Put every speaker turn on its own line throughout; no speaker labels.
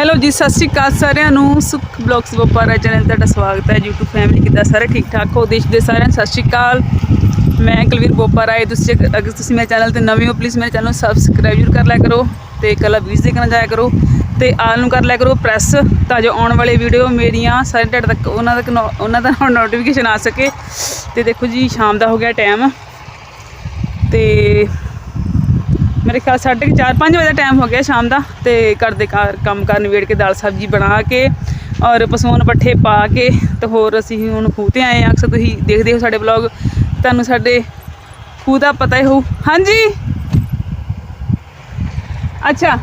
Hello ਜੀ, ਸਤਿ ਸ਼੍ਰੀ ਅਕਾਲ ਸਾਰਿਆਂ ਨੂੰ। ਸੁਖ ਬਲੌਗਸ ਵਪਾਰਾ ਚੈਨਲ ਤੁਹਾਡਾ ਸਵਾਗਤ ਹੈ। YouTube ਫੈਮਿਲੀ ਕਿੱਦਾਂ ਸਾਰੇ ਠੀਕ ਠਾਕ ਹੋ? ਦੇਸ਼ ਦੇ ਸਾਰਿਆਂ ਨੂੰ ਸਤਿ ਸ਼੍ਰੀ ਅਕਾਲ। ਮੈਂ ਕੁਲਵੀਰ ਬੋਪਾਰਾ ਹੈ ਤੁਸੀਂ ਅਗਰ ਤੁਸੀਂ ਮੇਰੇ ਚੈਨਲ ਤੇ ਨਵੇਂ ਹੋ ਪਲੀਜ਼ ਮੇਰੇ ਚੈਨਲ ਨੂੰ ਸਬਸਕ੍ਰਾਈਬ ਜ਼ਰੂਰ ਕਰ ਲਿਆ ਕਰੋ ਤੇ ਕਲਾ ਵੀਜ਼ ਦੇਖਣਾ ਜਾਇਆ ਕਰੋ ਤੇ ਆਲ ਨੂੰ ਕਰ ਲਿਆ ਕਰੋ ਪ੍ਰੈਸ ਤਾਂ ਜੋ ਆਉਣ ਵਾਲੇ ਵੀਡੀਓ ਮੇਰੀਆਂ ਸਾਰੇ ਤੁਹਾਡੇ ਤੱਕ ਉਹਨਾਂ ਤੱਕ ਨੋ- ਉਹਨਾਂ ਦਾ ਨੋਟੀਫਿਕੇਸ਼ਨ ਆ ਸਕੇ। ਤੇ ਦੇਖੋ ਜੀ, ਸ਼ਾਮ ਦਾ ਹੋ ਗਿਆ ਟਾਈਮ ਤੇ ਮੇਰੇ ਖਿਆਲ ਸਾਢੇ 4-5 ਵਜੇ ਦਾ ਟਾਈਮ ਹੋ ਗਿਆ ਸ਼ਾਮ ਦਾ ਤੇ ਘਰ ਦੇ ਕਾਰ ਕੰਮ ਕਰਨ ਵੇੜ ਕੇ ਦਾਲ ਸਬਜ਼ੀ ਬਣਾ ਕੇ ਔਰ ਪਸੂਨ ਪੱਠੇ ਪਾ ਕੇ ਤੇ ਹੋਰ ਅਸੀਂ ਹੁਣ ਖੂਹ ਤੇ ਆਏ ਆ ਅਕਸਰ ਤੁਸੀਂ ਦੇਖਦੇ ਹੋ ਸਾਡੇ ਵਲੌਗ ਤੁਹਾਨੂੰ ਸਾਡੇ ਖੂਹ ਦਾ ਪਤਾ ਹੀ ਹੋਊ। ਹਾਂਜੀ। ਅੱਛਾ।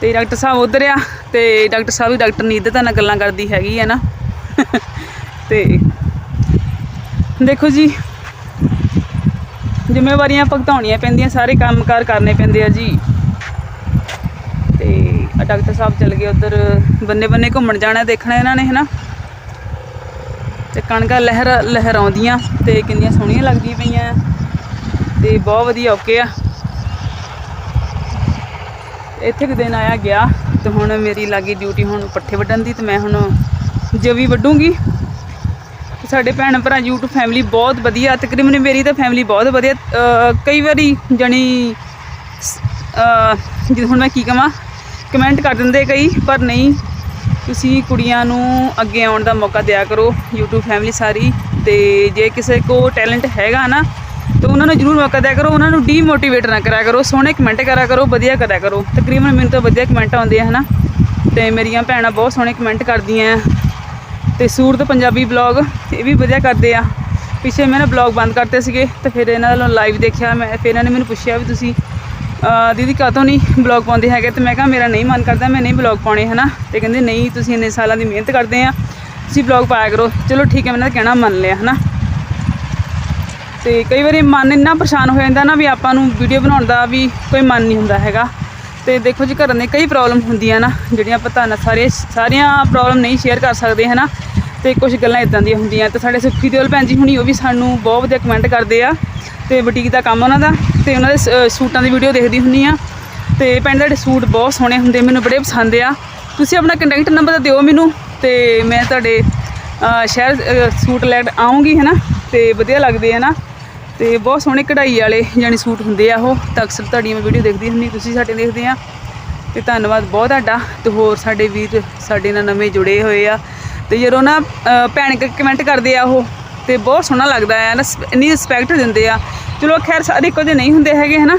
ਤੇ ਡਾਕਟਰ ਸਾਹਿਬ ਉਧਰ ਆ ਤੇ ਡਾਕਟਰ ਸਾਹਿਬ ਵੀ ਡਾਕਟਰ ਨੀਂਦ ਤਾਂ ਨਾਲ ਗੱਲਾਂ ਕਰਦੀ ਹੈਗੀ ਹੈ ਨਾ। ਤੇ ਦੇਖੋ ਜੀ ਜ਼ਿੰਮੇਵਾਰੀਆਂ ਭੁਗਤਾਉਣੀਆਂ ਪੈਂਦੀਆਂ, ਸਾਰੇ ਕੰਮਕਾਰ ਕਰਨੇ ਪੈਂਦੇ ਆ ਜੀ। ਤੇ ਆਹ ਡਾਕਟਰ ਸਾਹਿਬ ਚਲ ਗਏ ਉਧਰ, ਬੰਨੇ ਬੰਨੇ ਘੁੰਮਣ ਜਾਣਾ, ਦੇਖਣਾ ਇਹਨਾਂ ਨੇ, ਹਨਾ? ਤੇ ਕਣਕਾਂ ਲਹਿਰ ਲਹਿਰਾਉਂਦੀਆਂ ਤੇ ਕਿੰਨੀਆਂ ਸੋਹਣੀਆਂ ਲੱਗਦੀਆਂ ਪਈਆਂ। ਤੇ ਬਹੁਤ ਵਧੀਆ ਓਕੇ ਆ। ਇੱਥੇ ਕਿ ਦਿਨ ਆਇਆ ਗਿਆ ਤੇ ਹੁਣ ਮੇਰੀ ਲੱਗੀ ਡਿਊਟੀ ਹੁਣ ਪੱਠੇ ਵੱਢਣ ਦੀ ਤੇ ਮੈਂ ਹੁਣ ਜਵੀ ਵੱਢੂੰਗੀ। ਸਾਡੇ ਭੈਣ ਭਰਾ YouTube ਫੈਮਿਲੀ ਬਹੁਤ ਵਧੀਆ, ਤਕਰੀਬਨ ਮੇਰੀ ਤਾਂ ਫੈਮਿਲੀ ਬਹੁਤ ਵਧੀਆ ਕਈ ਵਾਰੀ ਜਣੀ ਜਿਵੇਂ ਹੁਣ ਮੈਂ ਕੀ ਕਹਾਂ ਕਮੈਂਟ ਕਰ ਦਿੰਦੇ ਕਈ, ਪਰ ਨਹੀਂ, ਤੁਸੀਂ ਕੁੜੀਆਂ ਨੂੰ ਅੱਗੇ ਆਉਣ ਦਾ ਮੌਕਾ ਦਿਆ ਕਰੋ, YouTube ਫੈਮਿਲੀ ਸਾਰੀ, ਤੇ ਜੇ ਕਿਸੇ ਕੋ ਟੈਲੈਂਟ ਹੈਗਾ ਨਾ, ਤਾਂ ਉਹਨਾਂ ਨੂੰ ਜਰੂਰ ਮੌਕਾ ਦਿਆ ਕਰੋ, ਉਹਨਾਂ ਨੂੰ ਡੀਮੋਟੀਵੇਟ ਨਾ ਕਰਿਆ ਕਰੋ, ਸੋਹਣੇ ਕਮੈਂਟ ਕਰਿਆ ਕਰੋ, ਵਧੀਆ ਕਰਿਆ ਕਰੋ, ਤਕਰੀਬਨ ਮੈਨੂੰ ਤਾਂ ਵਧੀਆ ਕਮੈਂਟ ਆਉਂਦੇ ਆ, ਹਨਾ, ਤੇ ਮੇਰੀਆਂ ਭੈਣਾਂ ਬਹੁਤ ਸੋਹਣੇ ਕਮੈਂਟ ਕਰਦੀਆਂ ਤੇ ਸੂਰਤ ਪੰਜਾਬੀ ਬਲੌਗ ਇਹ ਵੀ ਵਧੀਆ ਕਰਦੇ ਆ। ਪਿੱਛੇ ਮੈਂ ਨਾ ਬਲੌਗ ਬੰਦ ਕਰਤੇ ਸੀਗੇ ਤੇ ਫਿਰ ਇਹਨਾਂ ਵੱਲੋਂ ਲਾਈਵ ਦੇਖਿਆ ਮੈਂ, ਫਿਰ ਇਹਨਾਂ ਨੇ ਮੈਨੂੰ ਪੁੱਛਿਆ ਵੀ ਤੁਸੀਂ ਦੀਦੀ ਕਾਹਤੋਂ ਨਹੀਂ ਬਲੌਗ ਪਾਉਂਦੇ ਹੈਗੇ? ਤੇ ਮੈਂ ਕਿਹਾ ਮੇਰਾ ਨਹੀਂ ਮਨ ਕਰਦਾ, ਮੈਂ ਨਹੀਂ ਬਲੌਗ ਪਾਉਣੇ, ਹਨਾ? ਤੇ ਕਹਿੰਦੇ ਨਹੀਂ, ਤੁਸੀਂ ਇੰਨੇ ਸਾਲਾਂ ਦੀ ਮਿਹਨਤ ਕਰਦੇ ਆ, ਤੁਸੀਂ ਬਲੌਗ ਪਾਇਆ ਕਰੋ। ਚਲੋ ਠੀਕ ਹੈ, ਮੈਂ ਇਹਨਾਂ ਦਾ ਕਹਿਣਾ ਮੰਨ ਲਿਆ, ਹਨਾ? ਤੇ ਕਈ ਵਾਰੀ ਮਨ ਇੰਨਾ ਪਰੇਸ਼ਾਨ ਹੋ ਜਾਂਦਾ ਨਾ ਵੀ ਆਪਾਂ ਨੂੰ ਵੀਡੀਓ ਬਣਾਉਣ ਦਾ ਵੀ ਕੋਈ ਮਨ ਨਹੀਂ ਹੁੰਦਾ ਹੈਗਾ। ਤੇ ਦੇਖੋ ਜੀ ਘਰਾਂ ਦੇ ਕਈ ਪ੍ਰੋਬਲਮ ਹੁੰਦੀਆਂ ਨਾ ਜਿਹੜੀਆਂ ਆਪਾਂ ਤੁਹਾਨੂੰ ਸਾਰੇ ਸਾਰੀਆਂ ਪ੍ਰੋਬਲਮ ਨਹੀਂ ਸ਼ੇਅਰ ਕਰ ਸਕਦੇ ਹਨਾ? ਤੇ ਕੁਝ ਗੱਲਾਂ ਇਦਾਂ ਦੀਆਂ ਹੁੰਦੀਆਂ। ਤੇ ਸਾਡੇ ਸੁੱਖੀ ਦਿਓਲ ਭੈਣ ਜੀ ਹੁਣੀ ਉਹ ਵੀ ਸਾਨੂੰ ਬਹੁਤ ਵਧੀਆ ਕਮੈਂਟ ਕਰਦੇ ਆ। ਤੇ ਬੁਟੀਕ ਦਾ ਕੰਮ ਉਹਨਾਂ ਦਾ ਤੇ ਉਹਨਾਂ ਦੇ ਸੂਟਾਂ ਦੀ ਵੀਡੀਓ ਦੇਖਦੀ ਹੁੰਨੀ ਆ। ਤੇ ਭੈਣ ਤੁਹਾਡੇ ਸੂਟ ਬਹੁਤ ਸੋਹਣੇ ਹੁੰਦੇ ਮੈਨੂੰ ਬੜੇ ਪਸੰਦ ਆ। ਤੁਸੀਂ ਆਪਣਾ ਕੰਟੈਕਟ ਨੰਬਰ ਦਿਓ ਮੈਨੂੰ ਤੇ ਮੈਂ ਤੁਹਾਡੇ ਸ਼ਹਿਰ ਅਹ, ਸੂਟ ਲੈਣ ਆਉਂਗੀ ਹਨਾ? ਤੇ ਵਧੀਆ ਲੱਗਦੇ ਆ ਨਾ ਤੇ ਬਹੁਤ ਸੋਹਣੇ ਕਢਾਈ ਵਾਲੇ ਜਾਨੀ ਸੂਟ ਹੁੰਦੇ ਆ ਉਹ। ਤਾਂ ਅਕਸਰ ਤੁਹਾਡੀ ਮੈਂ ਵੀਡੀਓ ਦੇਖਦੀ ਹੁੰਦੀ, ਤੁਸੀਂ ਸਾਡੇ ਦੇਖਦੇ ਆ। ਤੇ ਧੰਨਵਾਦ ਬਹੁਤ ਤੁਹਾਡਾ ਤੇ ਹੋਰ ਸਾਡੇ ਵੀਰ ਸਾਡੇ ਨਾਲ ਨਵੇਂ ਜੁੜੇ ਹੋਏ ਆ। ਤੇ ਜਦੋਂ ਨਾ ਭੈਣ ਕਮੈਂਟ ਕਰਦੇ ਆ ਉਹ ਤੇ ਬਹੁਤ ਸੋਹਣਾ ਲੱਗਦਾ ਆ ਨਾ ਇੰਨੀ ਰਿਸਪੈਕਟ ਦਿੰਦੇ ਆ। ਚਲੋ ਖੈਰ ਸਾਰੇ ਇੱਕੋ ਜਿਹੇ ਨਹੀਂ ਹੁੰਦੇ ਹੈਗੇ ਹਨਾ।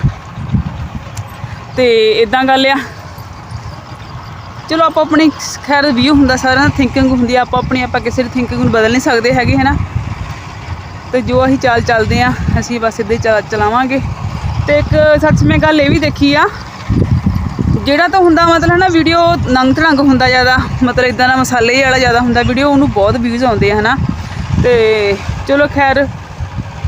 ਤੇ ਇਦਾਂ ਗੱਲ ਆ। ਚਲੋ ਆਪਾਂ ਆਪਣੀ ਖੈਰ ਵੀਊ ਹੁੰਦਾ ਸਾਰਿਆਂ ਦਾ ਥਿੰਕਿੰਗ ਹੁੰਦੀ ਆ ਆਪਾਂ ਆਪਣੀ ਆਪਾਂ ਕਿਸੇ ਦੀ ਥਿੰਕਿੰਗ ਨੂੰ ਬਦਲ ਨਹੀਂ ਸਕਦੇ ਹੈਗੇ ਹਨਾ। ਤੇ ਜੋ ਅਸੀਂ ਚਾਲ ਚੱਲਦੇ ਆ, ਅਸੀਂ ਬਸ ਇੱਦਾਂ ਹੀ ਚਲਾਵਾਂਗੇ। ਤੇ ਇੱਕ ਸੱਚ ਮੈਂ ਗੱਲ ਇਹ ਵੀ ਦੇਖੀ ਆ, ਜਿਹੜਾ ਤਾਂ ਹੁੰਦਾ ਮਤਲਬ ਨਾ ਵੀਡੀਓ ਨੰਗ ਧੜੰਗ ਹੁੰਦਾ ਜ਼ਿਆਦਾ, ਮਤਲਬ ਇਦਾਂ ਦਾ ਮਸਾਲੇ ਵਾਲਾ ਜ਼ਿਆਦਾ ਹੁੰਦਾ ਵੀਡੀਓ ਉਹਨੂੰ ਬਹੁਤ ਵਿਊਜ਼ ਆਉਂਦੇ ਆ, ਹਨਾ। ਤੇ ਚਲੋ ਖੈਰ,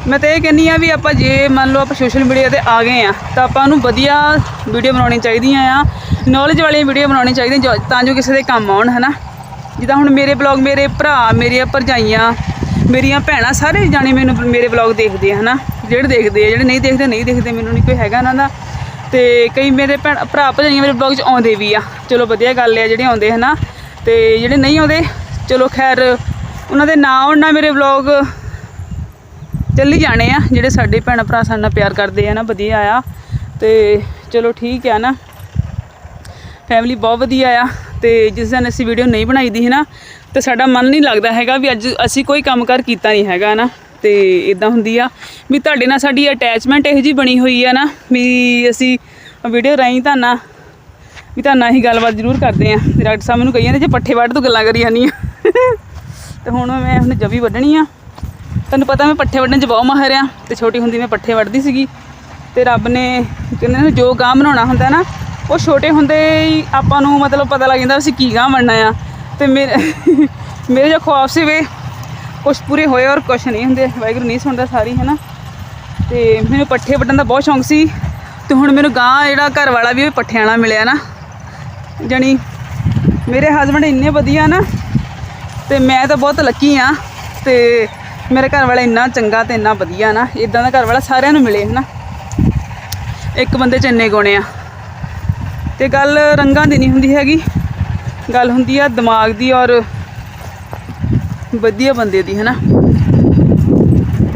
ਮੈਂ ਤਾਂ ਇਹ ਕਹਿੰਨੀ ਆ ਵੀ ਆਪਾਂ ਜੇ ਮੰਨ ਲਓ ਆਪਾਂ ਸੋਸ਼ਲ ਮੀਡੀਆ ਤੇ ਆ ਗਏ ਆ, ਤਾਂ ਆਪਾਂ ਨੂੰ ਵਧੀਆ ਵੀਡੀਓ ਬਣਾਉਣੀ ਚਾਹੀਦੀਆਂ ਆ ਨੌਲੇਜ ਵਾਲੀਆਂ ਵੀਡੀਓ ਬਣਾਉਣੀ ਚਾਹੀਦੀਆਂ, ਜੋ- ਤਾਂ ਜੋ ਕਿਸੇ ਦੇ ਕੰਮ ਆਉਣ, ਹਨਾ। ਜਿੱਦਾਂ ਹੁਣ ਮੇਰੇ ਬਲੌਗ ਮੇਰੇ ਭਰਾ, ਮੇਰੀਆਂ ਭਰਜਾਈਆਂ ਮੇਰੀਆਂ ਭੈਣਾਂ ਸਾਰੇ ਜਾਣੇ ਮੈਨੂੰ ਮੇਰੇ ਬਲੌਗ ਦੇਖਦੇ ਆ, ਹਨਾ? ਜਿਹੜੇ ਦੇਖਦੇ ਆ, ਜਿਹੜੇ ਨਹੀਂ ਦੇਖਦੇ ਨਹੀਂ ਦੇਖਦੇ, ਮੈਨੂੰ ਨਹੀਂ ਕੋਈ ਹੈਗਾ ਉਹਨਾਂ ਦਾ। ਤੇ ਕਈ ਮੇਰੇ ਭੈਣ, ਭਰਾ ਭਰਜਾਈਆਂ ਮੇਰੇ ਬਲੌਗ 'ਚ ਆਉਂਦੇ ਵੀ ਆ। ਚਲੋ ਵਧੀਆ ਗੱਲ ਆ, ਜਿਹੜੇ ਆਉਂਦੇ, ਹਨਾ? ਤੇ ਜਿਹੜੇ ਨਹੀਂ ਆਉਂਦੇ, ਚਲੋ ਖੈਰ, ਉਹਨਾਂ ਦੇ ਨਾਂ ਆਉਣ ਨਾ ਮੇਰੇ ਬਲੌਗ ਚੱਲੀ ਜਾਣੇ ਆ, ਜਿਹੜੇ ਸਾਡੇ ਭੈਣ ਭਰਾ ਸਾਡੇ ਨਾਲ ਪਿਆਰ ਕਰਦੇ ਆ ਨਾ ਵਧੀਆ ਆ। ਤੇ ਚਲੋ ਠੀਕ ਆ ਨਾ ਫੈਮਿਲੀ ਬਹੁਤ ਵਧੀਆ ਆ। ਤੇ ਜਿਸ ਦਿਨ ਅਸੀਂ ਵੀਡੀਓ ਨਹੀਂ ਬਣਾਈ ਦੀ ਹੈ ਨਾ ਤੇ ਸਾਡਾ ਮਨ ਨਹੀਂ ਲੱਗਦਾ ਹੈਗਾ ਵੀ ਅੱਜ ਅਸੀਂ ਕੋਈ ਕੰਮਕਾਰ ਕੀਤਾ ਨਹੀਂ ਹੈਗਾ ਨਾ ਤੇ ਇਦਾਂ ਹੁੰਦੀ ਆ। ਵੀ ਤੁਹਾਡੇ ਨਾਲ ਸਾਡੀ ਅਟੈਚਮੈਂਟ ਇਹੋ ਜੀ ਬਣੀ ਹੋਈ ਆ ਨਾ, ਵੀ ਅਸੀਂ ਵੀਡੀਓ ਰਾਹੀਂ ਤੁਹਾਨੂੰ ਵੀ ਤੁਹਾਨੂੰ ਨਾ ਗੱਲਬਾਤ ਜ਼ਰੂਰ ਕਰਦੇ ਆ। ਤੇ ਡਾਕਟਰ ਸਾਹਿਬ ਮੈਨੂੰ ਕਹੀ ਜਾਂਦੇ ਜੇ ਪੱਠੇ ਵੱਢ ਤੋਂ ਗੱਲਾਂ ਕਰੀ ਜਾਂਦੀ ਆ। ਤੇ ਹੁਣ ਮੈਂ ਹੁਣ ਜਵੀ ਵੱਢਣੀ ਆ। ਤੁਹਾਨੂੰ ਪਤਾ ਮੈਂ ਪੱਠੇ ਵੱਢਣ 'ਚ ਬਹੁਤ ਮਾਹਿਰ ਆ, ਤੇ ਛੋਟੀ ਹੁੰਦੀ ਮੈਂ ਪੱਠੇ ਵੱਢਦੀ ਸੀਗੀ। ਤੇ ਰੱਬ ਨੇ ਕਹਿੰਦੇ ਨੇ ਜੋ ਗਾਂ ਬਣਾਉਣਾ ਹੁੰਦਾ ਨਾ, ਉਹ ਛੋਟੇ ਹੁੰਦੇ ਹੀ ਆਪਾਂ ਨੂੰ ਮਤਲਬ ਪਤਾ ਲੱਗ ਜਾਂਦਾ ਅਸੀਂ ਕੀ ਗਾਂ ਬਣਨਾ ਆ। ਤੇ ਮੇਰੇ ਮੇਰੇ ਜੋ ਖੁਆਬ ਸੀ ਵੇ, ਕੁਛ ਪੂਰੇ ਹੋਏ ਔਰ ਕੁਛ ਨਹੀਂ ਹੁੰਦੇ, ਵਾਹਿਗੁਰੂ ਨਹੀਂ ਸੁਣਦਾ ਸਾਰੀ ਹੈ ਨਾ ਤੇ ਮੈਨੂੰ ਪੱਠੇ ਵੱਢਣ ਦਾ ਬਹੁਤ ਸ਼ੌਂਕ ਸੀ, ਤੇ ਹੁਣ ਮੈਨੂੰ ਗਾਂ ਜਿਹੜਾ ਘਰ ਵਾਲਾ ਵੀ ਪੱਠਿਆਂ ਵਾਲਾ ਮਿਲਿਆ ਨਾ, ਜਣੀ ਮੇਰੇ ਹਸਬੰਡ ਇੰਨੇ ਵਧੀਆ ਨਾ, ਤੇ ਮੈਂ ਤਾਂ ਬਹੁਤ ਲੱਕੀ ਆ, ਤੇ ਮੇਰੇ ਘਰ ਵਾਲਾ ਇੰਨਾ ਚੰਗਾ ਤੇ ਇੰਨਾ ਵਧੀਆ ਨਾ ਇਦਾਂ ਦਾ ਘਰ ਵਾਲਾ ਸਾਰਿਆਂ ਨੂੰ ਮਿਲੇ, ਹਨਾ? ਇੱਕ ਬੰਦੇ ਚ ਇੰਨੇ ਗੁਣੇ ਆ। ਤੇ ਗੱਲ ਰੰਗਾਂ ਦੀ ਨਹੀਂ ਹੁੰਦੀ ਹੈਗੀ ਗੱਲ ਹੁੰਦੀ ਆ ਦਿਮਾਗ ਦੀ ਔਰ ਵਧੀਆ ਬੰਦੇ ਦੀ, ਹੈਨਾ?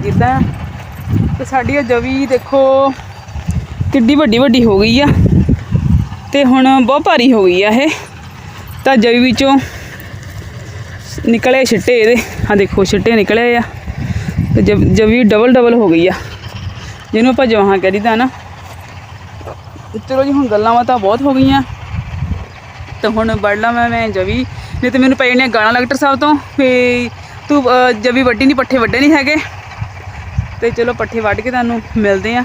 ਜਿੱਦਾਂ ਤੇ ਸਾਡੀ ਇਹ ਜਵੀ ਦੇਖੋ ਕਿੱਡੀ ਵੱਡੀ ਵੱਡੀ ਹੋ ਗਈ ਆ ਤੇ ਹੁਣ ਬਹੁਤ ਭਾਰੀ ਹੋ ਗਈ ਆ ਇਹ। ਤਾਂ ਜਵੀ ਵਿੱਚੋਂ ਨਿਕਲੇ ਛਿੱਟੇ ਇਹਦੇ। ਆ ਦੇਖੋ, ਛਿੱਟੇ ਨਿਕਲੇ ਆ ਤੇ ਜਵੀ ਡਬਲ ਡਬਲ ਹੋ ਗਈ ਆ। ਜਿਹਨੂੰ ਆਪਾਂ ਜਵਾਹਾਂ ਕਰੀਦਾ ਨਾ ਚਲੋ ਜੀ, ਹੁਣ ਗੱਲਾਂ ਬਾਤਾਂ ਬਹੁਤ ਹੋ ਗਈਆਂ। ਤੇ ਹੁਣ ਵੜਲਾ ਲਵਾਂ ਮੈਂ ਜਵੀ। ਨਹੀਂ ਤੇ ਮੈਨੂੰ ਪੈ ਜਾਣੀਆਂ ਗਾਲਾਂ ਡਾਕਟਰ ਸਾਹਿਬ ਤੋਂ ਵੀ ਤੂੰ ਜਵੀ ਵੱਡੀ ਨਹੀਂ ਪੱਠੇ ਵੱਡੇ ਨਹੀਂ ਹੈਗੇ। ਤੇ ਚਲੋ ਪੱਠੇ ਵੱਢ ਕੇ ਤੁਹਾਨੂੰ ਮਿਲਦੇ ਆ।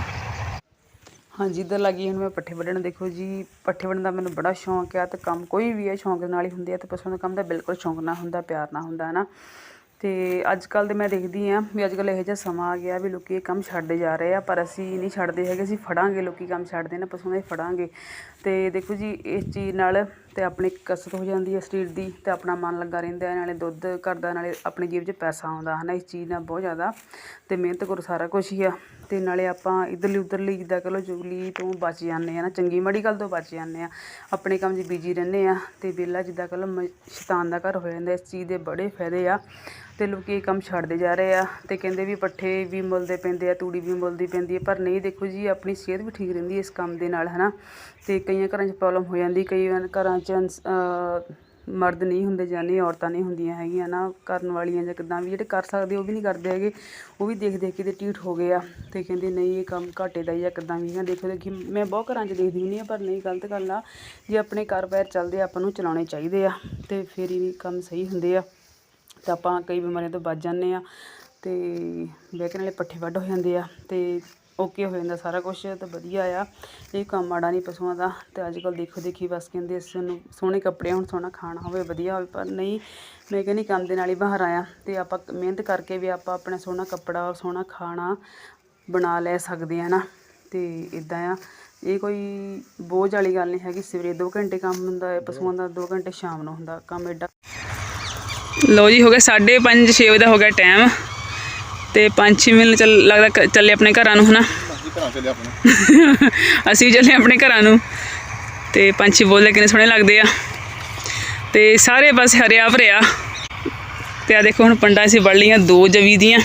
ਹਾਂਜੀ, ਇੱਧਰ ਲੱਗੀ ਹੁਣ ਮੈਂ ਪੱਠੇ ਵੱਢਣ। ਦੇਖੋ ਜੀ, ਪੱਠੇ ਵੱਢਣ ਦਾ ਮੈਨੂੰ ਬੜਾ ਸ਼ੌਂਕ ਆ ਤੇ ਕੰਮ ਕੋਈ ਵੀ ਹੈ ਸ਼ੌਂਕ ਨਾਲ ਹੀ ਹੁੰਦੇ ਆ ਤੇ ਪਸ਼ੂਆਂ ਦਾ ਕੰਮ ਦਾ ਬਿਲਕੁਲ ਸ਼ੌਂਕ ਨਾ ਹੁੰਦਾ, ਪਿਆਰ ਨਾ ਹੁੰਦਾ ਹੈ ਨਾ ਤੇ ਅੱਜ ਕੱਲ ਦੇ ਮੈਂ ਦੇਖਦੀ ਆ ਵੀ ਅੱਜ ਕੱਲ ਇਹੋ ਜਿਹਾ ਸਮਾਂ ਆ ਗਿਆ ਵੀ ਲੋਕੀ ਇਹ ਕੰਮ ਛੱਡਦੇ ਜਾ ਰਹੇ ਆ, ਪਰ ਅਸੀਂ ਨਹੀਂ ਛੱਡਦੇ ਹੈਗੇ, ਅਸੀਂ ਫੜਾਂਗੇ, ਲੋਕੀ ਕੰਮ ਛੱਡਦੇ ਨੇ, ਪਸ਼ੂਆਂ ਦੇ ਫੜਾਂਗੇ। ਤੇ ਦੇਖੋ ਜੀ, ਇਸ ਚੀਜ਼ ਨਾਲ ਤੇ ਆਪਣੀ ਕਸਰਤ ਹੋ ਜਾਂਦੀ ਹੈ ਸਰੀਰ ਦੀ ਤੇ ਆਪਣਾ ਮਨ ਲੱਗਾ ਰਹਿੰਦਾ ਹੈ, ਨਾਲੇ ਦੁੱਧ ਘਰ ਦਾ ਨਾਲੇ ਆਪਣੀ ਜੇਬ 'ਚ ਪੈਸਾ ਆਉਂਦਾ ਹੈ ਨਾ, ਇਸ ਚੀਜ਼ ਨਾਲ ਬਹੁਤ ਜ਼ਿਆਦਾ ਤੇ ਮਿਹਨਤ ਕਰੋ ਸਾਰਾ ਕੁਝ ਹੀ ਆ। ਤੇ ਨਾਲੇ ਆਪਾਂ ਇਧਰਲੀ ਉਧਰਲੀ ਜਿੱਦਾਂ ਕਹ ਲਓ ਜੁਗਲੀ ਤੋਂ ਬਚ ਜਾਂਦੇ ਆ ਨਾ, ਚੰਗੀ ਮਾੜੀ ਗੱਲ ਤੋਂ ਬਚ ਜਾਂਦੇ ਆ ਆਪਣੇ ਕੰਮ 'ਚ ਬਿਜ਼ੀ ਰਹਿੰਦੇ ਆ ਤੇ ਵਿਹਲਾ ਜਿੱਦਾਂ ਕਹ ਲਓ ਮ- ਸ਼ੈਤਾਨ ਦਾ ਘਰ ਹੋ ਜਾਂਦਾ, ਇਸ ਚੀਜ਼ ਦੇ ਬੜੇ ਫਾਇਦੇ ਆ। ਤੇ ਲੋਕੀ ਇਹ ਕੰਮ ਛੱਡਦੇ ਜਾ ਰਹੇ ਆ ਤੇ ਕਹਿੰਦੇ ਵੀ ਪੱਠੇ ਵੀ ਮੁੱਲਦੇ ਪੈਂਦੇ ਆ, ਤੂੜੀ ਵੀ ਮੁੱਲਦੀ ਪੈਂਦੀ ਹੈ ਪਰ ਨਹੀਂ, ਦੇਖੋ ਜੀ, ਆਪਣੀ ਸਿਹਤ ਵੀ ਠੀਕ ਰਹਿੰਦੀ ਹੈ ਇਸ ਕੰਮ ਦੇ ਨਾਲ, ਹਨਾ? ਤੇ ਕਈਆਂ ਘਰਾਂ 'ਚ ਪ੍ਰੋਬਲਮ ਹੋ ਜਾਂਦੀ, ਕਈ ਘਰਾਂ 'ਚ ਅਨਸ- ਮਰਦ ਨਹੀਂ ਹੁੰਦੇ ਜਾਨੀ ਔਰਤਾਂ ਨਹੀਂ ਹੁੰਦੀਆਂ ਹੈਗੀਆਂ ਨਾ ਕਰਨ ਵਾਲੀਆਂ ਜਾਂ ਕਿੱਦਾਂ ਵੀ ਜਿਹੜੇ ਕਰ ਸਕਦੇ, ਉਹ ਵੀ ਨਹੀਂ ਕਰਦੇ ਹੈਗੇ, ਉਹ ਵੀ ਦੇਖ ਦੇਖ ਕੇ ਤੇ ਟੀਟ ਹੋ ਗਏ ਆ ਤੇ ਕਹਿੰਦੇ ਨਹੀਂ, ਇਹ ਕੰਮ ਘਾਟੇ ਦਾ ਹੀ ਜਾਂ ਕਿੱਦਾਂ ਵੀ ਆ। ਦੇਖੋ, ਦੇਖੀ, ਮੈਂ ਬਹੁਤ ਘਰਾਂ 'ਚ ਦੇਖਦੀ ਹੁੰਦੀ ਆ ਪਰ ਨਹੀਂ, ਗਲਤ ਗੱਲ ਆ, ਜੇ ਆਪਣੇ ਘਰ ਬਾਰ ਚੱਲਦੇ ਆਪਾਂ ਨੂੰ ਚਲਾਉਣੇ ਚਾਹੀਦੇ ਆ ਤੇ ਫਿਰ ਹੀ ਕੰਮ ਸਹੀ ਹੁੰਦੇ ਆ। ਤਾਂ ਆਪਾਂ ਕਈ ਬਿਮਾਰੀਆਂ ਤੋਂ ਬਚ ਜਾਂਦੇ ਆ ਤੇ ਬਹਿ ਵਾਲੇ ਪੱਠੇ ਵੱਢ ਹੋ ਜਾਂਦੇ ਆ ਤੇ ਓਕੇ ਹੋ ਜਾਂਦਾ ਸਾਰਾ ਕੁਝ ਤਾਂ ਵਧੀਆ ਆ। ਇਹ ਕੰਮ ਮਾੜਾ ਨਹੀਂ ਪਸ਼ੂਆਂ ਦਾ ਤੇ ਅੱਜ ਕੱਲ ਦੇਖੋ ਦੇਖੀ ਬਸ ਕਹਿੰਦੇ ਇਸ ਨੂੰ ਸੋਹਣੇ ਕੱਪੜੇ ਹੁਣ, ਸੋਹਣਾ ਖਾਣਾ ਹੋਵੇ, ਵਧੀਆ ਹੋਵੇ, ਪਰ ਨਹੀਂ, ਮੈਂ ਕਹਿੰਦੀ ਕੰਮ ਦੇ ਨਾਲ ਹੀ ਬਾਹਰ ਆਇਆ ਤੇ ਆਪਾਂ ਮਿਹਨਤ ਕਰਕੇ ਵੀ ਆਪਾਂ ਆਪਣਾ ਸੋਹਣਾ ਕੱਪੜਾ ਔਰ ਸੋਹਣਾ ਖਾਣਾ ਬਣਾ ਲੈ ਸਕਦੇ ਆ ਨਾ ਤੇ ਇਦਾਂ ਆ। ਇਹ ਕੋਈ ਬੋਝ ਵਾਲੀ ਗੱਲ ਨਹੀਂ ਹੈਗੀ, ਸਵੇਰੇ 2 ਘੰਟੇ ਕੰਮ ਹੁੰਦਾ ਹੈ, ਪਸ਼ੂਆਂ ਦਾ 2 ਘੰਟੇ ਸ਼ਾਮ ਨੂੰ ਹੁੰਦਾ, ਕੰਮ ਐਡਾ ਲੋ ਜੀ ਹੋ ਗਿਆ 5:30 6 ਵਜੇ ਦਾ ਹੋ ਗਿਆ ਟਾਈਮ ਤੇ ਪੰਛੀ ਮਿਲਣ ਚੱਲ ਲੱਗਦਾ ਚੱਲੇ ਆਪਣੇ ਘਰਾਂ ਨੂੰ ਹਨਾ? ਅਸੀਂ ਵੀ ਚੱਲੇ ਆਪਣੇ ਘਰਾਂ ਨੂੰ। ਤੇ ਪੰਛੀ ਬੋਲਦੇ ਕਿੰਨੇ ਸੋਹਣੇ ਲੱਗਦੇ ਆ। ਤੇ ਸਾਰੇ ਪਾਸੇ ਹਰਿਆ ਭਰਿਆ। ਤੇ ਆ ਦੇਖੋ ਹੁਣ ਪੰਡਾਂ ਅਸੀਂ ਵੜ ਲਈਆਂ ਦੋ ਜਵੀ ਦੀਆਂ।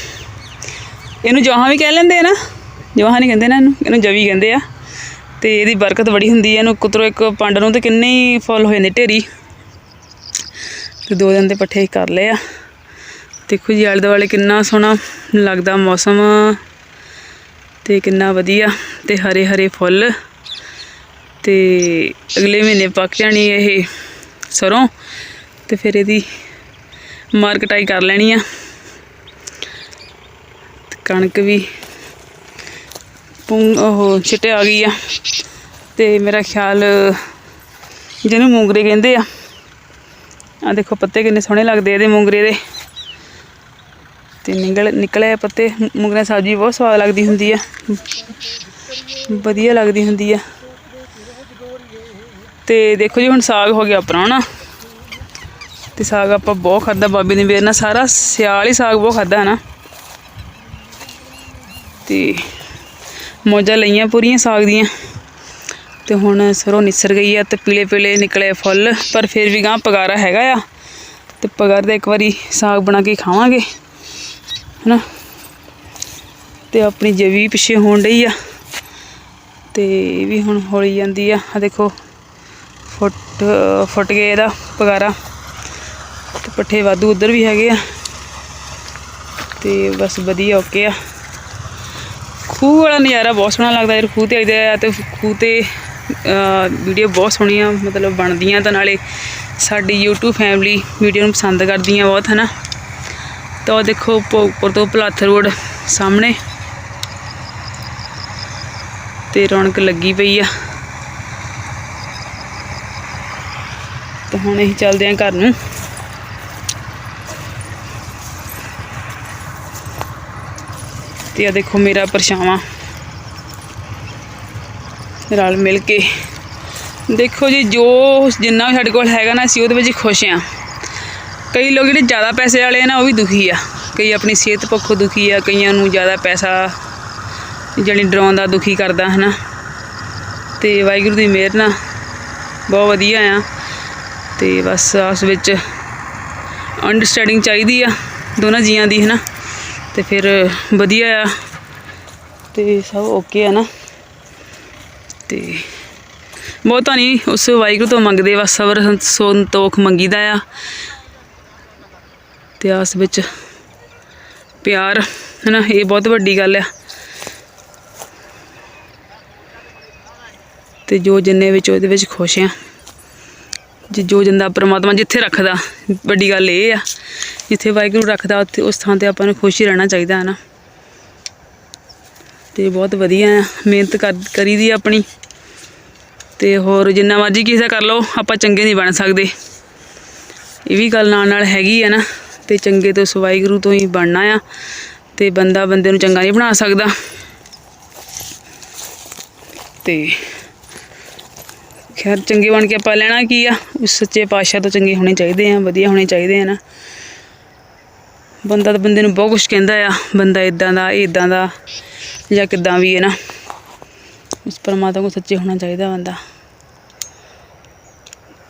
ਇਹਨੂੰ ਜਵਾਹਾਂ ਵੀ ਕਹਿ ਲੈਂਦੇ ਆ ਨਾ? ਜਵਾਹਾਂ ਨਹੀਂ ਕਹਿੰਦੇ ਨਾ ਇਹਨੂੰ ਇਹਨੂੰ ਜਵੀ ਕਹਿੰਦੇ ਆ। ਤੇ ਇਹਦੀ ਬਰਕਤ ਬੜੀ ਹੁੰਦੀ ਹੈ ਇਹਨੂੰ ਕੁਤਰੋ ਇੱਕ ਪੰਡ ਨੂੰ ਤੇ ਕਿੰਨੇ ਹੀ ਫੁੱਲ ਹੋ ਜਾਂਦੇ ਢੇਰੀ। ਤੇ ਦੋ ਦਿਨ ਦੇ ਪੱਠੇ ਕਰ ਲਏ ਆ। ਦੇਖੋ ਜੀ, ਆਲੇ ਦੁਆਲੇ ਕਿੰਨਾ ਸੋਹਣਾ ਲੱਗਦਾ ਮੌਸਮ। ਤੇ ਕਿੰਨਾ ਵਧੀਆ ਤੇ ਹਰੇ ਹਰੇ ਫੁੱਲ। ਤੇ ਅਗਲੇ ਮਹੀਨੇ ਪੱਕ ਜਾਣੀ ਇਹ ਸਰੋਂ। ਤੇ ਫਿਰ ਇਹਦੀ ਮਾਰਕਟਾਈ ਕਰ ਲੈਣੀ ਆ। ਤੇ ਕਣਕ ਵੀ ਪੁੰਗ ਉਹ ਛਿੱਟੇ ਆ ਗਈ ਆ। ਤੇ ਮੇਰਾ ਖਿਆਲ ਜਿਹਨੂੰ ਮੂੰਗਰੇ ਕਹਿੰਦੇ ਆ ਆ ਦੇਖੋ ਪੱਤੇ ਕਿੰਨੇ ਸੋਹਣੇ ਲੱਗਦੇ ਇਹਦੇ ਮੂੰਗਰੇ ਦੇ। ਤੇ ਨਿਕਲ ਨਿਕਲੇ ਪੱਤੇ। ਮੂੰਗਰੇ ਸਬਜ਼ੀ ਬਹੁਤ ਸਵਾਦ ਲੱਗਦੀ ਹੁੰਦੀ ਆ। ਵਧੀਆ ਲੱਗਦੀ ਹੁੰਦੀ ਆ। ਤੇ ਦੇਖੋ ਜੀ, ਹੁਣ ਸਾਗ ਹੋ ਗਿਆ ਪੁਰਾਣਾ। ਤੇ ਸਾਗ ਆਪਾਂ ਬਹੁਤ ਖਾਦਾ ਬਾਬੇ ਦੀ ਮੇਰੇ ਨਾਲ ਸਾਰਾ ਸਿਆਲ ਹੀ ਸਾਗ ਬਹੁਤ ਖਾਦਾ ਨਾ ਤੇ ਮੌਜਾਂ ਲਈਆਂ ਪੂਰੀਆਂ ਸਾਗ ਦੀਆਂ। ਤੇ ਹੁਣ ਸਰੋਂ ਨਿਸਰ ਗਈ ਆ ਤੇ ਪੀਲੇ ਪੀਲੇ ਨਿਕਲੇ ਫੁੱਲ, ਪਰ ਫਿਰ ਵੀ ਗਾਂ ਪਗਾਰਾ ਹੈਗਾ ਆ। ਤੇ ਪਗਾਰ ਦਾ ਇੱਕ ਵਾਰੀ ਸਾਗ ਬਣਾ ਕੇ ਖਾਵਾਂਗੇ, ਹਨਾ? ਤੇ ਆਪਣੀ ਜਵੀ ਪਿੱਛੇ ਹੋਣ ਡਈ ਆ, ਤੇ ਇਹ ਵੀ ਹੁਣ ਹੋਲੀ ਜਾਂਦੀ ਆ। ਆ ਦੇਖੋ, ਫੁੱਟ ਫੁੱਟ ਗਏ ਇਹਦਾ ਪਗਾਰਾ। ਤੇ ਪੱਠੇ ਵਾਧੂ ਉਧਰ ਵੀ ਹੈਗੇ ਆ। ਤੇ ਬਸ ਵਧੀਆ ਓਕੇ ਆ। ਖੂਹ ਵਾਲਾ ਨਜ਼ਾਰਾ ਬਹੁਤ ਸੋਹਣਾ ਲੱਗਦਾ, ਯਾਰ ਖੂਹ ਤੇ ਆਈਦਾ ਆ ਤੇ ਖੂਹ ਤੇ ਵੀਡੀਓ ਬਹੁਤ ਸੋਹਣੀਆਂ ਮਤਲਬ ਬਣਦੀਆਂ ਤਾਂ ਨਾਲੇ ਸਾਡੀ YouTube ਫੈਮਿਲੀ ਵੀਡੀਓ ਨੂੰ ਪਸੰਦ ਕਰਦੀਆਂ ਬਹੁਤ, ਹਨਾ? ਤਾਂ ਉਹ ਦੇਖੋ ਉੱਪਰ ਤੋਂ ਪਲਾਥਰ ਰੋਡ ਸਾਹਮਣੇ। ਤੇ ਰੌਣਕ ਲੱਗੀ ਪਈ ਆ। ਤਾਂ ਹੁਣ ਅਸੀਂ ਚੱਲਦੇ ਆਂ ਘਰ ਨੂੰ। ਤੇ ਆ ਦੇਖੋ ਮੇਰਾ ਪਰਛਾਵਾਂ। ਰਲ ਮਿਲ ਕੇ। ਦੇਖੋ ਜੀ, ਜੋ ਜਿੰਨਾ ਵੀ ਸਾਡੇ ਕੋਲ ਹੈਗਾ ਨਾ, ਅਸੀਂ ਉਹਦੇ ਵਿੱਚ ਹੀ ਖੁਸ਼ ਆ ਕਈ ਲੋਕ ਜਿਹੜੇ ਜ਼ਿਆਦਾ ਪੈਸੇ ਵਾਲੇ ਆ ਨਾ, ਉਹ ਵੀ ਦੁਖੀ ਆ। ਕਈ ਆਪਣੀ ਸਿਹਤ ਪੱਖੋਂ ਦੁਖੀ ਆ, ਕਈਆਂ ਨੂੰ ਜ਼ਿਆਦਾ ਪੈਸਾ ਜਾਣੀ ਡਰਾਉਂਦਾ ਦੁਖੀ ਕਰਦਾ, ਹਨਾ। ਤੇ ਵਾਹਿਗੁਰੂ ਦੀ ਮਿਹਰ ਨਾਲ ਬਹੁਤ ਵਧੀਆ ਆ। ਤੇ ਬਸ ਉਸ ਵਿੱਚ ਅੰਡਰਸਟੈਂਡਿੰਗ ਚਾਹੀਦੀ ਆ, ਦੋਨਾਂ ਜੀਆਂ ਦੀ ਹੈ ਨਾ ਤੇ ਫਿਰ ਵਧੀਆ ਆ। ਤੇ ਸਭ ਓਕੇ ਆ ਨਾ। ਤੇ ਬਹੁਤਾ ਨਹੀਂ, ਉਸ ਵਾਹਿਗੁਰੂ ਤੋਂ ਮੰਗਦੇ ਵਾ ਸਬਰ ਸੰਤ- ਸੰਤੋਖ ਮੰਗੀਦਾ ਆ। ਤੇ ਆਸ ਵਿੱਚ ਪਿਆਰ ਹੈ ਨਾ ਇਹ ਬਹੁਤ ਵੱਡੀ ਗੱਲ ਆ। ਤੇ ਜੋ ਜਿੰਨੇ ਵਿੱਚ ਉਹਦੇ ਵਿੱਚ ਖੁਸ਼ ਆ, ਜੇ ਜੋ ਜਿੰਦਾ ਪਰਮਾਤਮਾ ਜਿੱਥੇ ਰੱਖਦਾ, ਵੱਡੀ ਗੱਲ ਇਹ ਆ, ਜਿੱਥੇ ਵਾਹਿਗੁਰੂ ਰੱਖਦਾ, ਉੱਥੇ ਉਸ ਥਾਂ ਤੇ ਆਪਾਂ ਨੂੰ ਖੁਸ਼ ਹੀ ਰਹਿਣਾ ਚਾਹੀਦਾ ਹੈ ਨਾ ਤੇ ਬਹੁਤ ਵਧੀਆ ਆ ਮਿਹਨਤ ਕਰ ਕਰੀਦੀ ਆ ਆਪਣੀ। ਤੇ ਹੋਰ ਜਿੰਨਾ ਮਰਜ਼ੀ ਕਿਸੇ ਦਾ ਕਰ ਲਓ, ਆਪਾਂ ਚੰਗੇ ਨਹੀਂ ਬਣ ਸਕਦੇ। ਇਹ ਵੀ ਗੱਲ ਨਾਲ ਨਾਲ ਹੈਗੀ ਆ ਨਾ, ਤੇ ਚੰਗੇ ਤੋਂ ਉਸ ਵਾਹਿਗੁਰੂ ਤੋਂ ਹੀ ਬਣਨਾ ਆ, ਤੇ ਬੰਦਾ ਬੰਦੇ ਨੂੰ ਚੰਗਾ ਨਹੀਂ ਬਣਾ ਸਕਦਾ। ਤੇ ਖੈਰ, ਚੰਗੇ ਬਣ ਕੇ ਆਪਾਂ ਲੈਣਾ ਕੀ ਆ, ਉਸ ਸੱਚੇ ਪਾਤਸ਼ਾਹ ਤੋਂ ਚੰਗੇ ਹੋਣੇ ਚਾਹੀਦੇ ਆ, ਵਧੀਆ ਹੋਣੇ ਚਾਹੀਦੇ ਆ ਨਾ। ਬੰਦਾ ਤਾਂ ਬੰਦੇ ਨੂੰ ਬਹੁਤ ਕੁਝ ਕਹਿੰਦਾ ਆ, ਬੰਦਾ ਇਦਾਂ ਦਾ ਇਦਾਂ ਦਾ। ਜਾਂ ਕਿਦਾਂ ਵੀ ਹੈ ਨਾ, ਉਸ ਪਰਮਾਤਮਾ ਕੋ ਸੱਚੇ ਹੋਣਾ ਚਾਹੀਦਾ ਬੰਦਾ।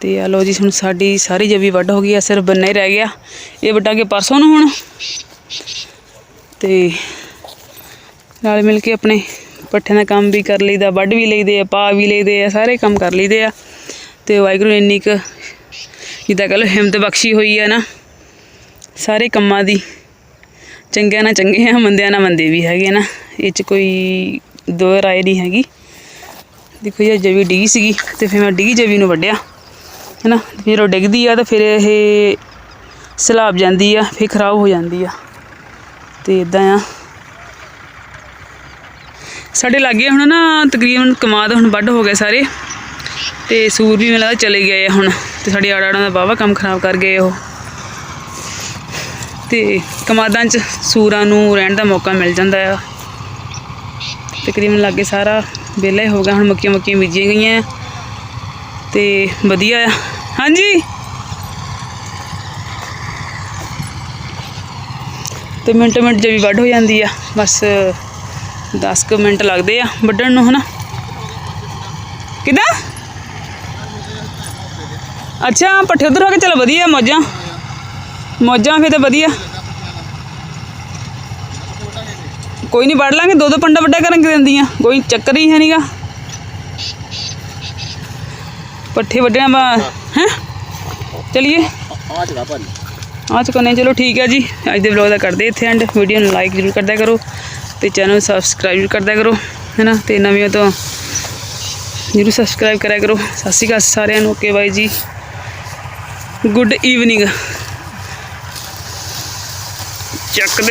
ਤੇ ਆ ਲੋ ਜੀ, ਹੁਣ ਸਾਡੀ ਸਾਰੀ ਜਵੀ ਵੱਢ ਹੋ ਗਈ ਆ, ਸਿਰਫ ਬੰਨਾ ਹੀ ਰਹਿ ਗਿਆ। ਇਹ ਵੱਢਾਂਗੇ ਪਰਸੋਂ ਨੂੰ ਹੁਣ। ਤੇ ਨਾਲ ਮਿਲ ਕੇ ਆਪਣੇ ਪੱਠਿਆਂ ਦਾ ਕੰਮ ਵੀ ਕਰ ਲਈਦਾ, ਵੱਢ ਵੀ ਲਈਦੇ ਆ, ਪਾ ਵੀ ਲਈਦੇ ਆ, ਸਾਰੇ ਕੰਮ ਕਰ ਲਈਦੇ ਆ। ਤੇ ਵਾਹਿਗੁਰੂ ਇੰਨੀ ਕੁ ਜਿੱਦਾਂ ਕਹ ਲਓ ਹਿੰਮਤ ਬਖਸ਼ੀ ਹੋਈ ਆ ਨਾ, ਸਾਰੇ ਕੰਮਾਂ ਦੀ। ਚੰਗਿਆਂ ਨਾਲ ਚੰਗੇ ਆ, ਮੰਦਿਆਂ ਨਾਲ ਮੰਦੇ ਵੀ ਹੈਗੇ ਨਾ। ਇਹ ਚ ਕੋਈ ਦੋ ਰਾਏ ਨਹੀਂ ਹੈਗੀ। ਦੇਖੋ ਜੀ ਜਵੀ ਡਿੱਗੀ ਸੀਗੀ ਤੇ ਫਿਰ ਮੈਂ ਡਿੱਗੀ ਜਵੀ ਨੂੰ ਵੱਢਿਆ, ਹੈਨਾ। ਫਿਰ ਉਹ ਡਿੱਗਦੀ ਆ ਤਾਂ ਫਿਰ ਇਹ ਸਲਾਬ ਜਾਂਦੀ ਆ, ਫਿਰ ਖਰਾਬ ਹੋ ਜਾਂਦੀ ਆ। ਤੇ ਇਦਾਂ ਆ। ਸਾਡੇ ਲਾਗੇ ਹੁਣ ਨਾ ਤਕਰੀਬਨ ਕਮਾਦ ਹੁਣ ਵੱਢ ਹੋ ਗਏ ਸਾਰੇ। ਤੇ ਸੂਰ ਵੀ ਮੈਨੂੰ ਲੱਗਦਾ ਚਲੇ ਗਏ ਆ ਹੁਣ। ਤੇ ਸਾਡੇ ਆੜਾੜਾਂ ਦਾ ਵਾਹਵਾ ਕੰਮ ਖਰਾਬ ਕਰ ਗਏ ਉਹ। ਤੇ ਕਮਾਦਾਂ 'ਚ ਸੂਰਾਂ ਨੂੰ ਰਹਿਣ ਦਾ ਮੌਕਾ ਮਿਲ ਜਾਂਦਾ ਆ। ਤਕਰੀਬਨ ਲਾਗੇ ਸਾਰਾ ਵਿਹਲਾ ਹੋ ਗਿਆ, ਹੁਣ ਮੱਕੀਆਂ ਮੱਕੀਆਂ ਬੀਜੀਆਂ ਗਈਆਂ। ਆ ਤੇ ਵਧੀਆ ਆ। ਹਾਂਜੀ। ਤੇ ਮਿੰਟ ਮਿੰਟ ਜੇ ਵੀ ਵੱਢ ਹੋ ਜਾਂਦੀ ਆ, ਬਸ 10 ਕੁ ਮਿੰਟ ਲੱਗਦੇ ਆ ਵੱਢਣ ਨੂੰ, ਹਨਾ? ਕਿਦਾਂ? ਅੱਛਾ, ਪੱਠੇ ਉਧਰ ਹੋ ਕੇ ਚਲੋ ਵਧੀਆ ਮੌਜਾਂ। ਮੌਜਾਂ ਫਿਰ ਤਾਂ ਵਧੀਆ। ਕੋਈ ਨਹੀਂ ਵੜ ਲਾਂਗੇ, ਦੋ ਦੋ ਪੰਡਾ ਵੱਡਾ ਕਰਾਂਗੇ ਦਿੰਦੀਆਂ? ਕੋਈ ਚੱਕਰ ਹੀ ਹੈ ਨਹੀਂਗਾ ਪੱਠੇ ਵੱਢਿਆ ਵਾ, ਹੈ? ਚਲਿਏ।
ਆ ਚਲਾ ਭਾਜੀ
ਆ। ਚੁੱਕਾ ਨਹੀਂ ਚਲੋ ਠੀਕ ਹੈ ਜੀ। ਅੱਜ ਦੇ ਵਲੌਗ ਦਾ ਕਰਦੇ ਇੱਥੇ ਐਂਡ ਵੀਡੀਓ ਨੂੰ ਲਾਈਕ ਜ਼ਰੂਰ ਕਰਦਿਆ ਕਰੋ ਤੇ ਚੈਨਲ ਨੂੰ ਸਬਸਕ੍ਰਾਈਬ ਜ਼ਰੂਰ ਕਰਦਿਆ ਕਰੋ, ਹੈਨਾ? ਤੇ ਨਵੀਆਂ ਤੋਂ ਜ਼ਰੂਰ ਸਬਸਕ੍ਰਾਈਬ ਕਰਿਆ ਕਰੋ। ਸਤਿ ਸ਼੍ਰੀ ਅਕਾਲ ਸਾਰਿਆਂ ਨੂੰ। ਓਕੇ ਬਾਈ ਜੀ। ਗੁੱਡ ਈਵਨਿੰਗ ਚੱਕ ਦੇ